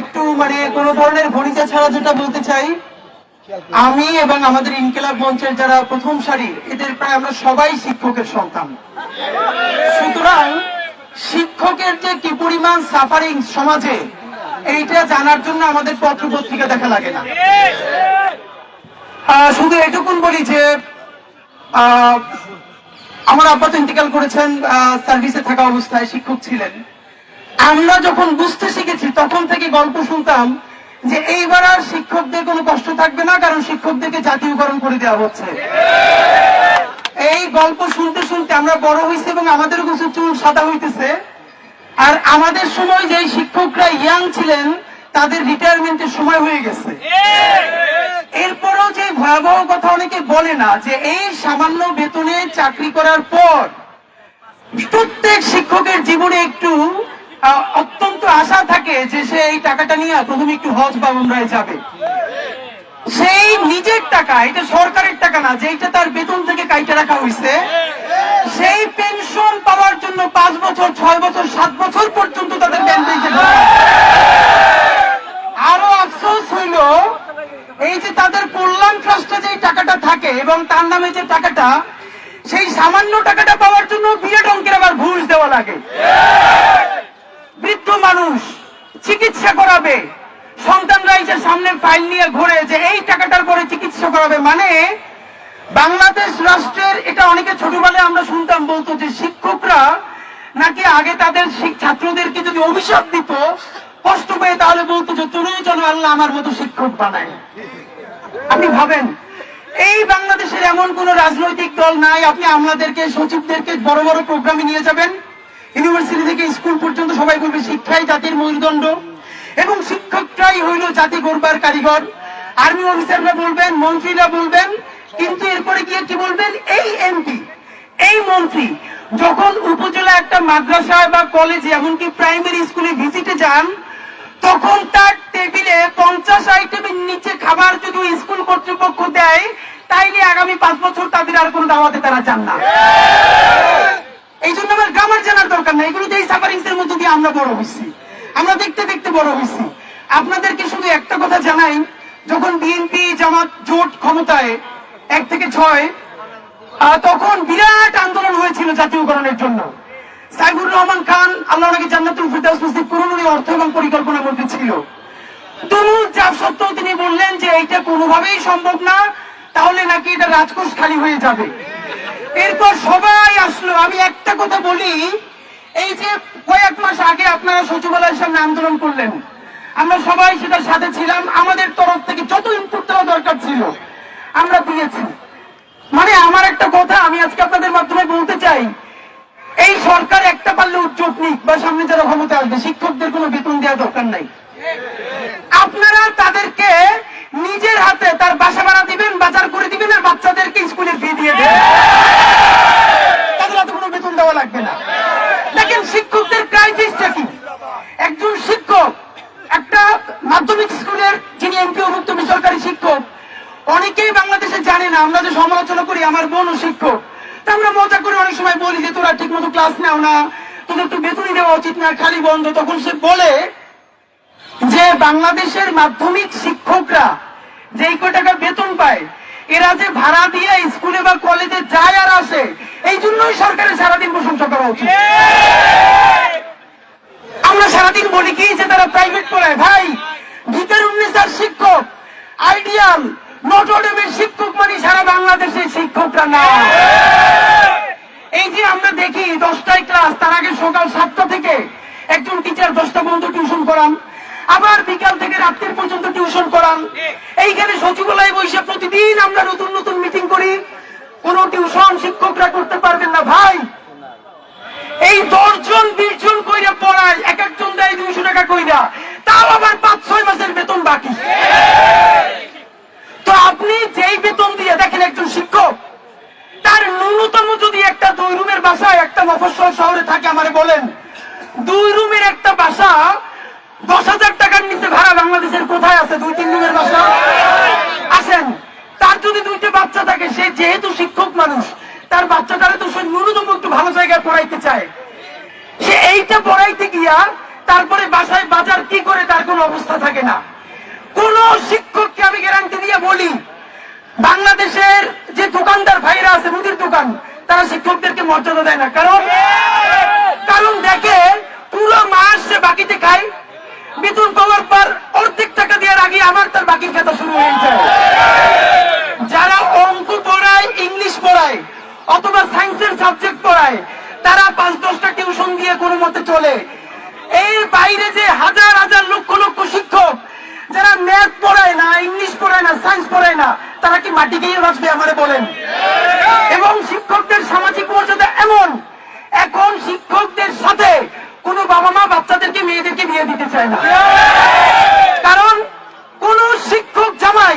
একটু মানে কোনো ধরনের ছাড়া যেটা বলতে চাই, আমি এবং আমাদের মঞ্চের যারা প্রথম সারি, এদের প্রায় আমরা সবাই শিক্ষকের সন্তান। সুতরাং শিক্ষকের যে কি পরিমাণ সাফারিং সমাজে, এইটা জানার জন্য আমাদের পত্র পত্রিকা দেখা লাগে না। শুধু এটুকুন বলি যে আমার আব্বা তো ইন্তিকাল করেছেন সার্ভিসে থাকা অবস্থায় শিক্ষক ছিলেন। আমরা যখন বুঝতে শিখেছি, তখন থেকে গল্প শুনতাম যে এইবার আর শিক্ষকদের কোনো কষ্ট থাকবে না, কারণ শিক্ষকদেরকে জাতীয়করণ করে দেওয়া হচ্ছে। এই গল্প শুনতে শুনতে আমরা বড় হয়েছি এবং আমাদের কিছু চুল সাদা হইতেছে। আর আমাদের সময় যে শিক্ষকরা ইয়াং ছিলেন, তাদের রিটায়ারমেন্টের সময় হয়ে গেছে। এরপরও যে ভয়াবহ কথা অনেকে বলে না, যে এই সামান্য বেতনে চাকরি করার পর প্রত্যেক শিক্ষকের জীবনে একটু অত্যন্ত আশা থাকে যে সে এই টাকাটা নিয়ে প্রথমে একটু হজ বা উমরায় যাবে। সেই নিজের টাকা এটা সরকারের টাকা না যেটা তার বেতন থেকে কাইটে রাখা হয়েছে সেই পেনশন পাওয়ার জন্য পাঁচ বছর, ছয় বছর, সাত বছর পর্যন্ত তাদের আরও আফসোস হইল, এই যে তাদের কল্যাণ ট্রাস্টে যে টাকাটা থাকে এবং তার নামে যে টাকাটা, সেই সামান্য টাকাটা পাওয়ার জন্য বিরাট অঙ্কের আবার ঘুষ দেওয়া লাগে। মানুষ চিকিৎসা করাবে। সন্তানরা যে সামনে ফাইল নিয়ে ঘুরে যে এই টাকাটার পরে চিকিৎসা করাবে। মানে বাংলাদেশ রাষ্ট্রের, এটা অনেকে ছোটবেলায় আমরা শুনতাম বলতো যে শিক্ষকরা নাকি আগে তাদের ছাত্রদেরকে যদি অভিশাপ দিত, কষ্ট পেয়ে তাহলে বলতো যে তুমিও যেন আল্লাহ আমার মতো শিক্ষক বানায়। আপনি ভাবেন, এই বাংলাদেশের এমন কোন রাজনৈতিক দল নাই, আপনি আমাদেরকে, সচিবদেরকে বড় বড় প্রোগ্রামে নিয়ে যাবেন? ইউনিভার্সিটি থেকে স্কুল পর্যন্ত সবাই বলবে শিক্ষাই জাতির মেরুদণ্ড এবং শিক্ষকরাই হইল জাতি গড়বার কারিগর। আর্মি অফিসাররা বলবেন, মন্ত্রীরা বলবেন, কিন্তু এরপরে গিয়ে কি বলবেন? এই এমপি এই মন্ত্রী যখন উপজেলা একটা মাদ্রাসায় বা কলেজে এমনকি প্রাইমারি স্কুলে ভিজিটে যান, তখন তার টেবিলে পঞ্চাশ আইটেমের নিচে খাবার যদি স্কুল কর্তৃপক্ষ দেয়, তাইলে আগামী পাঁচ বছর তাদের আর কোনো দাওয়াতে তারা চান না। এই জন্য আমার গ্রামার জানার দরকার নাই। এগুলো এই সাফারিংস এর মধ্যে দিয়ে আমরা বড় হয়েছি আমরা দেখতে দেখতে বড় হয়েছি আপনাদেরকে শুধু একটা কথা জানাই, যখন বিএনপি জামাত জোট ক্ষমতায় এক থেকে ছয় তখন বিরাট আন্দোলন হয়েছিল জাতীয়করণের জন্য। সাইফুর রহমান খান, আল্লাহ নাকি জান্নাতুল ফিরদাউস করুন, উনি অর্থ এবং পরিকল্পনার মধ্যে ছিল। তুমুল চাপ সত্ত্বেও তিনি বললেন যে এইটা কোনোভাবেই সম্ভব না, তাহলে নাকি এটা রাজকোষ খালি হয়ে যাবে। এরপর সবাই আসলো। আমি একটা কথা বলি, এই যে কয়েক মাস আগে আপনারা সচিবালয়ের সামনে আন্দোলন করলেন, আমরা সবাই সেটার সাথে ছিলাম। আমাদের তরফ থেকে যত ইনপুট দেওয়া দরকার ছিল, আমরা দিয়েছি। মানে আমার একটা কথা, আমি আজকে আপনাদের মাধ্যমে বলতে চাই, এই সরকার একটা পারলে উদ্যোগ নিক বা সামনে যারা ক্ষমতা আসবে, শিক্ষকদের কোনো বেতন দেওয়া দরকার নাই। আপনারা তাদেরকে নিজের হাতে তার বাসা ভাড়া দিবেন, বাজার করে দিবেন আর বাচ্চাদেরকে স্কুলে ফি দিয়ে দেবেন তাদের হাতে কোনো বেতন দেওয়া লাগবে না দেখেন শিক্ষকদের ক্রাইসিসটা কি একজন শিক্ষক একটা মাধ্যমিক স্কুলের যিনি এমপি অভুক্ত বেসরকারি শিক্ষক অনেকেই বাংলাদেশে জানে না আমরা যে সমালোচনা করি, আমার বোনও শিক্ষক। তা আমরা মজা করে অনেক সময় বলি যে, তোরা ঠিক মতো ক্লাস নেও না, তোদের তো বেতনই দেওয়া উচিত না, খালি বন্ধ। তখন সে বলে যে, বাংলাদেশের মাধ্যমিক শিক্ষকরা যেই কয় টাকা বেতন পায়, এরা যে ভাড়া দিয়ে স্কুলে বা কলেজে যায় আর আসে, এই জন্যই সরকারের সারাদিন প্রশংসা করা উচিত। আমরা সারাদিন বলি কি যে, তারা প্রাইভেট পড়ায়। ভাই, গীতের উন্নিশার শিক্ষক আইডিয়াল নটরডেমের শিক্ষক মানে সারা বাংলাদেশের শিক্ষকরা না। এই যে আমরা দেখি, দশটায় ক্লাস তার আগে সকাল সাতটা থেকে একজন টিচার দশটা পর্যন্ত টিউশন করান, আবার বিকাল থেকে রাত্রির পর্যন্ত টিউশন করান। এইখানে সচিবালয়ে বসে প্রতিদিন আমরা নতুন নতুন মিটিং করি। কোন টিউশন শিক্ষকরা করতে পারবেন না, ভাই। এই দশজন বিশ জন কইরা পড়ায়, এক একজন দেয় দুইশো টাকা কইরা। তাও আবার পাঁচ ছয় মাসের বেতন বাকি। আপনি যেই বেতন দিয়ে দেখেন একজন শিক্ষক, তার ন্যূনতম যদি একটা দুই রুমের বাসা, একটা মফস্বল শহরে থাকে, আমারে বলেন, দুই রুমের একটা বাসা দশ হাজার টাকার নিচে ভাড়া বাংলাদেশের কোথায় আছে? দুই, তিন রুমের বাসা? আসেন, তার যদি দুইটা বাচ্চা থাকে, সে যেহেতু শিক্ষক মানুষ, তার বাচ্চাটারে তো সে ন্যূনতম একটু ভালো জায়গায় পড়াইতে চায়। সে এইটা পড়াইতে গিয়া তারপরে বাসায় বাজার কি করে, তার কোনো অবস্থা থাকে না। কোন শিক্ষককে আমি গ্যারান্টি দিয়ে বলি, বাংলাদেশের যে দোকানদার ভাইরা আছে, মুদির দোকান, তারা শিক্ষকদেরকে মর্যাদা দেয় না। কারণ কারণ দেখে পুরো মাস সে বাকিতে খায়। বেতন পাওয়ার পর অর্ধেক টাকা দেওয়ার আগে আমার তার বাকির খাতা শুরু হয়ে যায়। যারা অঙ্ক পড়ায়, ইংলিশ পড়ায়, অথবা সায়েন্সের সাবজেক্ট পড়ায়, তারা পাঁচ দশটা টিউশন দিয়ে কোনো মতে চলে। এর বাইরে যে হাজার হাজার লক্ষ লক্ষ শিক্ষক যারা ম্যাথ পড়ায় না ইংলিশ পড়ায় না সায়েন্স পড়ায় না তারা কি মাটি গিয়ে বাঁচবে আমারে বলেন। এবং শিক্ষকদের সামাজিক মর্যাদা এমন, এখন শিক্ষকদের সাথে কোনো বাবা মা বাচ্চাদেরকে, মেয়েদেরকে বিয়ে দিতে চায় না কারণ কোন শিক্ষক জামাই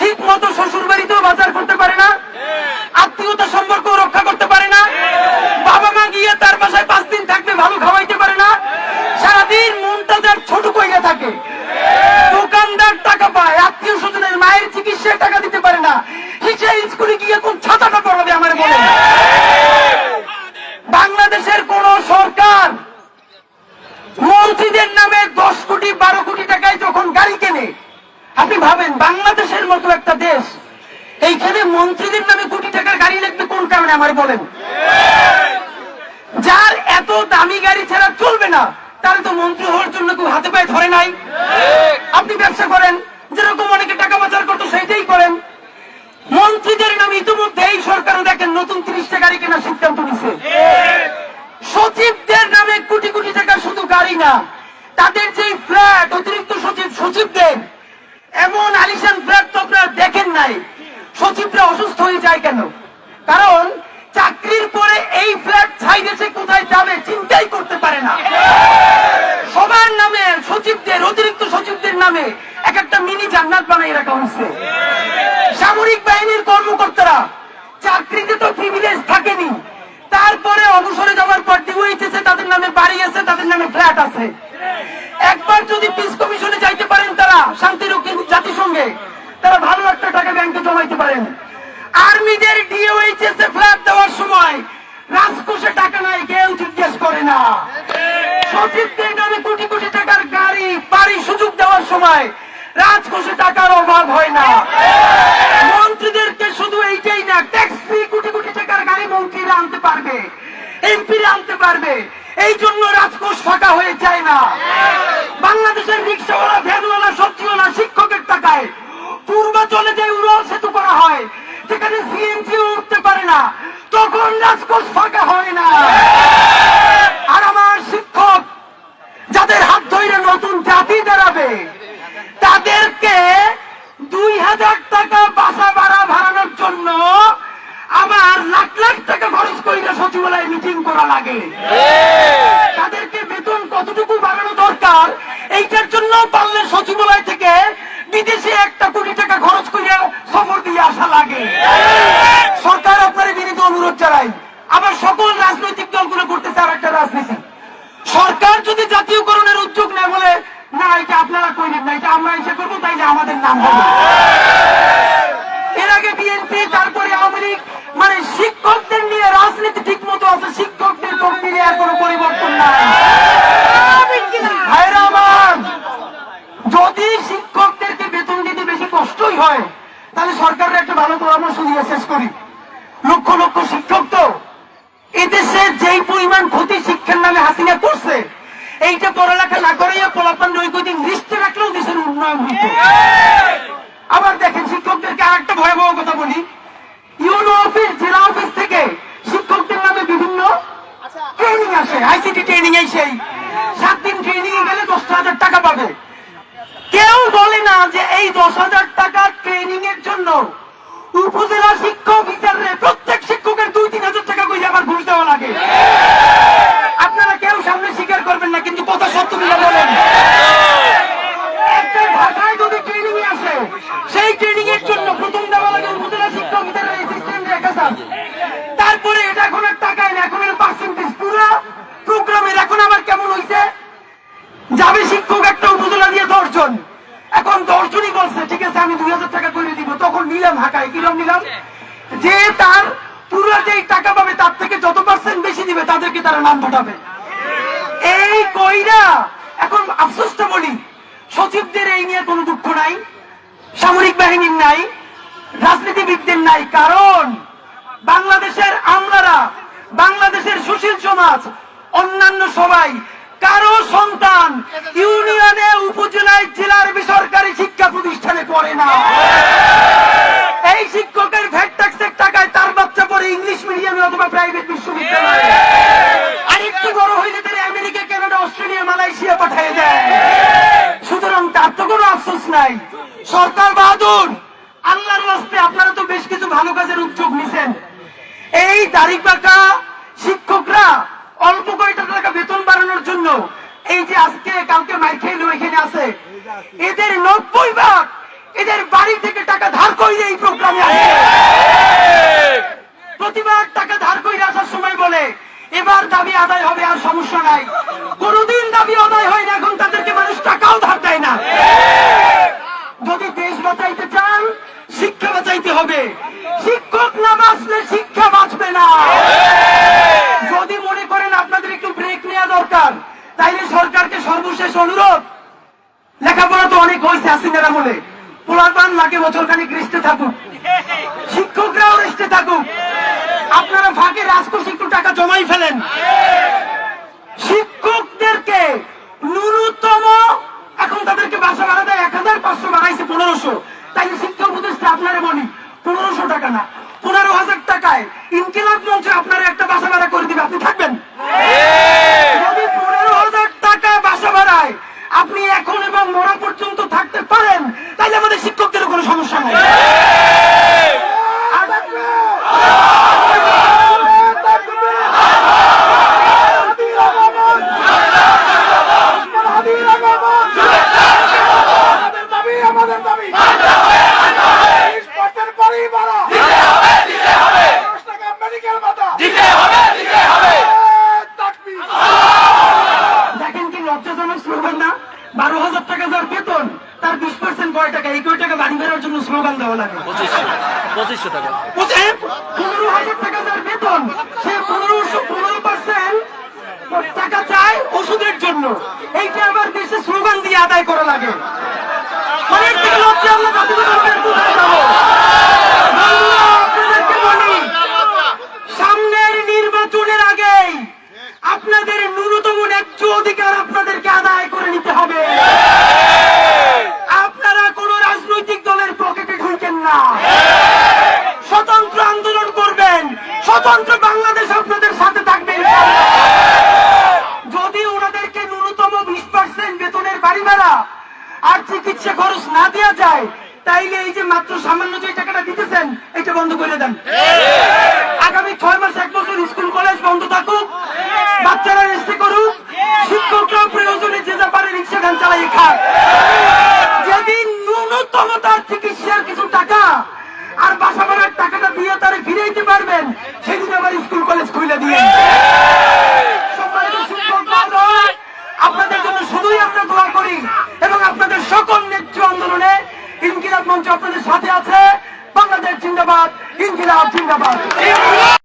ঠিক মতো শ্বশুর বাড়িতেও বাজার করতে পারে না আত্মীয়তা সম্পর্ক রক্ষা করতে পারে না বাবা মা গিয়ে তার বাসায় পাঁচ দিন থাকতে ভালো খাওয়াইতে পারে না সারাদিন মনটা যার ছোট কইয়া থাকে দোকানদার টাকা পায় আত্মীয় স্বজনের মায়ের চিকিৎসায় টাকা দিতে পারে না সে স্কুলে গিয়ে কোন ছাতাটা পড়াবে আমার বলে বাংলাদেশের কোন সরকার মন্ত্রীদের নামে দশ কোটি বারো কোটি টাকায় যখন গাড়ি কেনে আপনি ভাবেন বাংলাদেশের মতো একটা দেশ এইখানে মন্ত্রীদের নামে কোটি টাকার গাড়ি কারণে আমার বলেন। যার এত দামি গাড়ি ছাড়া চলবে না, তার তো মন্ত্রী হওয়ার জন্য কেউ হাতে পায়ে ধরে নাই। আপনি ব্যবসা করেন, যেরকম অনেকে টাকা পাচার করতো সেইটাই করেন। মন্ত্রীদের নামে ইতিমধ্যে এই সরকারও দেখেন নতুন তিরিশটা গাড়ি কেনার সিদ্ধান্ত নিছে। সচিবদের নামে কোটি কোটি টাকা শুধু গাড়ি না, তাদের যে ফ্ল্যাট অতিরিক্ত সচিব সচিবদের, এমন আলিশান ফ্ল্যাট তো আপনারা দেখেন নাই। সচিবরা অসুস্থ হয়ে যায় কেন? কারণ যাবে চিন্তাই করতে পারে না। সবার নামে সচিবদের, অতিরিক্ত সচিবদের নামে এক একটা মিনি জান্নাত বানাই রাখা হয়েছে। সামরিক বাহিনীর কর্মকর্তারা চাকরিতে তো প্রিভিলেজ থাকেনি। তারপরে অবসরে যাওয়ার পর ডিওএইচএসে তাদের নামে বাড়ি আছে, তাদের নামে ফ্ল্যাট আছে। একবার যদি পিস কমিশনে যাইতে পারেন তারা শান্তিরক্ষী জাতিসংঘে, তারা ভালো একটা টাকা ব্যাংকে জমাইতে পারেন। আর্মিদের ডিওএইচএস এ ফ্ল্যাট দেওয়ার সময় রাজকোষে টাকা নাই, কেউ জিজ্ঞেস করে না। সচিবদের নামে কোটি কোটি টাকার গাড়ি, বাড়ি সুযোগ দেওয়ার সময় রাজকোষে টাকার অভাব হয় না। মন্ত্রীদেরকে শুধু এইটাই না ট্যাক্স ফ্রি কোটি কোটি টাকার গাড়ি মন্ত্রীরা আনতে পারবে এমপিরা আনতে পারবে। এই জন্য রাজকোষ ফাঁকা হয়ে যায় না। বাংলাদেশের রিক্সাওয়ালা, ভ্যানওয়ালা সবজিওয়ালা শিক্ষকের টাকায়। পূর্বাচলে যে উড়াল সেতু করা হয় যেখানে সিএনজি উঠতে পারে না। তখন রাজকোষ ফাঁকা হয় না। আর আমার শিক্ষক, যাদের হাত ধরে নতুন জাতি দাঁড়াবে তাদেরকে দুই হাজার টাকা বাসা ভাড়া ভাড়ানোর জন্য আমার লাখ লাখ টাকা খরচ করিলে সচিবালয়ে মিটিং করা লাগে। তাদেরকে বেতন কতটুকু বাড়ানো দরকার, এইটার জন্য পারলে সচিবালয় থেকে বিদেশে একটা কোটি টাকা খরচ করে সফর দিয়ে আসা লাগে সরকার আপনার বিনীত অনুরোধ জানাই আবার সকল রাজনৈতিক দলগুলো করতেছে আর একটা রাজনীতি সরকার যদি জাতীয়করণের উদ্যোগ নেয় বলে না এটা আপনারা কইলেন না এটা আমরা এসে করব, তাইলে আমাদের নাম হবে। এর আগে বিএনপি তারপরে আওয়ামী লীগ মানে শিক্ষকদের নিয়ে রাজনীতি ঠিক মতো আছে, শিক্ষকদের কর্মী নিয়ে কোনো পরিবর্তন নাই। যদি শিক্ষকদেরকে বেতন দিতে বেশি কষ্টই হয়, তাহলে সরকারের একটা ভালো পরামর্শ দিয়ে শেষ করি। লক্ষ লক্ষ শিক্ষক তো এদেশে যেই পরিমাণ ক্ষতি শিক্ষার নামে হাসিনা করছে এইটা পড়ালেখা না করে পোলাপান নৈকদিন লিস্টে রাখলেও উন্নয়ন হইত আবার দেখেন শিক্ষকদেরকে আর একটা ভয়াবহ কথা বলি। ইউনো অফিস জেলা অফিস থেকে শিক্ষকদের নামে বিভিন্ন ট্রেনিং আসে। আইসিটি ট্রেনিং এই সেই। সাত দিন ট্রেনিং এ গেলে দশ হাজার টাকা পাবে। কেউ বলে না যে এই দশ হাজার টাকা ট্রেনিং এর জন্য উপজেলা শিক্ষক হিসাবে প্রত্যেক শিক্ষকের দুই তিন হাজার টাকা করে আবার ঘুষ দেওয়া লাগে আপনারা কেউ সামনে স্বীকার করবেন না কিন্তু কথা সত্য মিলে বলেন একটা ঢাকায় যদি ট্রেনিং এ আসে সেই ট্রেনিং এর জন্য প্রথম দেওয়া লাগে উপজেলা শিক্ষক হিসাবে অ্যাসিস্ট্যান্ট এক হাজার তারপরে এটা এখন আর টাকায় না এখন পার্সেন্টেজ পুরো প্রোগ্রামের এখন আবার কেমন হইছে যাবে শিক্ষক একটা উপজেলা দিয়ে দশজন দশজনই বলছে ঠিক আছে? আমি দুই হাজার টাকা করে দিব। তখন নিলাম, হাঁকায়। কিরম নিলাম? যে তার পুরো যে টাকা পাবে, তার থেকে যত পার্সেন্ট বেশি দিবে, তাদেরকে তারা নাম পাঠাবে। এই কইরা, এখন আফসোসটা বলি, সচিবদের এই নিয়ে কোনো দুঃখ নাই, সামরিক বাহিনীর নাই, রাজনীতিবিদদের নাই। কারণ বাংলাদেশের আমলারা, বাংলাদেশের সুশীল সমাজ, অন্যান্য সবাই, কারও সন্তান পড়ে না। এই শিক্ষকের ভ্যাট ট্যাক্সের টাকায় তার বাচ্চা পড়ে ইংলিশ মিডিয়ামে অথবা প্রাইভেট বিশ্ববিদ্যালয়ে। আর একটু বড় হইলে তারা আমেরিকা কানাডা অস্ট্রেলিয়া মালয়েশিয়া পাঠিয়ে দেয়। সুতরাং তার তো কোনো আফসোস নাই। সরকার বাহাদুর আল্লাহর রাস্তে আপনারা তো বেশ কিছু ভালো কাজের উদ্যোগ নিছেন। এই তারিখ শিক্ষকরা অল্প কয়টা টাকা বেতন বাড়ানোর জন্য এই যে আজকে কালকে মাইর খেয়ে এখানে আছে এদের নব্বই ভাগ এদের বাড়ি থেকে টাকা ধার করে এই প্রোগ্রামে আসে প্রতিবার টাকা ধার করে আসার সময় বলে এবার দাবি আদায় হবে আর সমস্যা নাই কোনদিন দাবি আদায় হয় না এখন তাদেরকে মানুষ টাকাও ধার দেয় না যদি দেশ বাঁচাইতে চান শিক্ষা বাঁচাইতে হবে। শিক্ষক না বাঁচলে শিক্ষা বাঁচবে না। যদি মনে করেন আপনাদের একটু ব্রেক নেওয়া দরকার, তাইলে সরকারকে সর্বশেষ অনুরোধ, লেখাপড়া তো অনেক হয়েছে আসিনের আমলে পোলার পান লাগে বছর খানিক রেস্টে থাকুক। শিক্ষকরাও রেস্টে থাকুক। আপনারা ফাঁকে রাজকোষ একটু টাকা জমাই ফেলেন। শিক্ষকদেরকে ন্যূনতম এখন তাদেরকে বাসা ভাড়া দেয় এক হাজার পাঁচশো বাড়াইছে পনেরোশো তাই শিক্ষা উপদেষ্টা আপনারা বলি পনেরোশো টাকা না পনেরো হাজার টাকায় ইনকিলাব মঞ্চে আপনারা একটা বাসা ভাড়া করে দিবে আপনি থাকবেন যদি পনেরো হাজার টাকা বাসা ভাড়ায় আপনি এখন এবং মরা পর্যন্ত থাকতে পারেন তাইলে আমাদের শিক্ষকদের কোনো সমস্যা নেই আমাদের দাবি আমাদের দাবি তিরিশ পার্সেন্ট বাড়ি বাড়া দশ টাকা মেডিকেল ভাতা তাকবীর। দেখেন কি লজ্জাজনক স্লোগান না বারো হাজার টাকা যার বেতন তার বিশ পার্সেন্ট কয় টাকা এই কয় টাকা বাড়ি বেরোর জন্য স্লোগান দেওয়া লাগে পঁচিশশো টাকা বুঝেন পনেরো হাজার টাকা যার বেতন সে পনেরোশো পনেরো পার্সেন্ট টাকা চায় ওষুধের জন্য এইটা আবার দেশে স্লোগান দিয়ে আদায় করা লাগে। থেকে লজ্জা আমরা জাতিগত ভাবে কোথায় যাব বন্ধুরা, আপনাদেরকে বলি সামনের নির্বাচনের আগেই আপনাদের ন্যূনতম ন্যায্য অধিকার আপনাদেরকে আদায় করে নিতে হবে আপনারা কোন রাজনৈতিক দলের পকেটে ঢুকেন না স্বতন্ত্র আন্দোলন করবেন স্বতন্ত্র বাংলাদেশ আপনাদের সাথে থাকবে যদি ওনাদেরকে ন্যূনতম বিশ পার্সেন্ট বেতনের বাড়ি ভাড়া আর চিকিৎসা খরচ না দেওয়া যায় তাইলে এই যে মাত্র সামান্য যে টাকাটা দিতেছেন এটা বন্ধ করে দেন আগামী ছয় মাস এক বছর স্কুল কলেজ বন্ধ থাকুক বাচ্চারা রেস্টে করুক শিক্ষকরা প্রয়োজনে যে যা পারে চালাই খাক যেদিন ন্যূনতম তার চিকিৎসার কিছু টাকা আর বাসা ভাড়ার টাকাটা দিয়ে তারা ফিরাইতে পারবেন, সেদিন আবার স্কুল কলেজ খুলে দিয়ে। আপনাদের জন্য শুধুই আমরা দোয়া করি এবং আপনাদের সকল ন্যায্য আন্দোলনে ইনকিলাব মঞ্চ আপনাদের সাথে আছে। বাংলাদেশ জিন্দাবাদ, ইনকিলাব জিন্দাবাদ।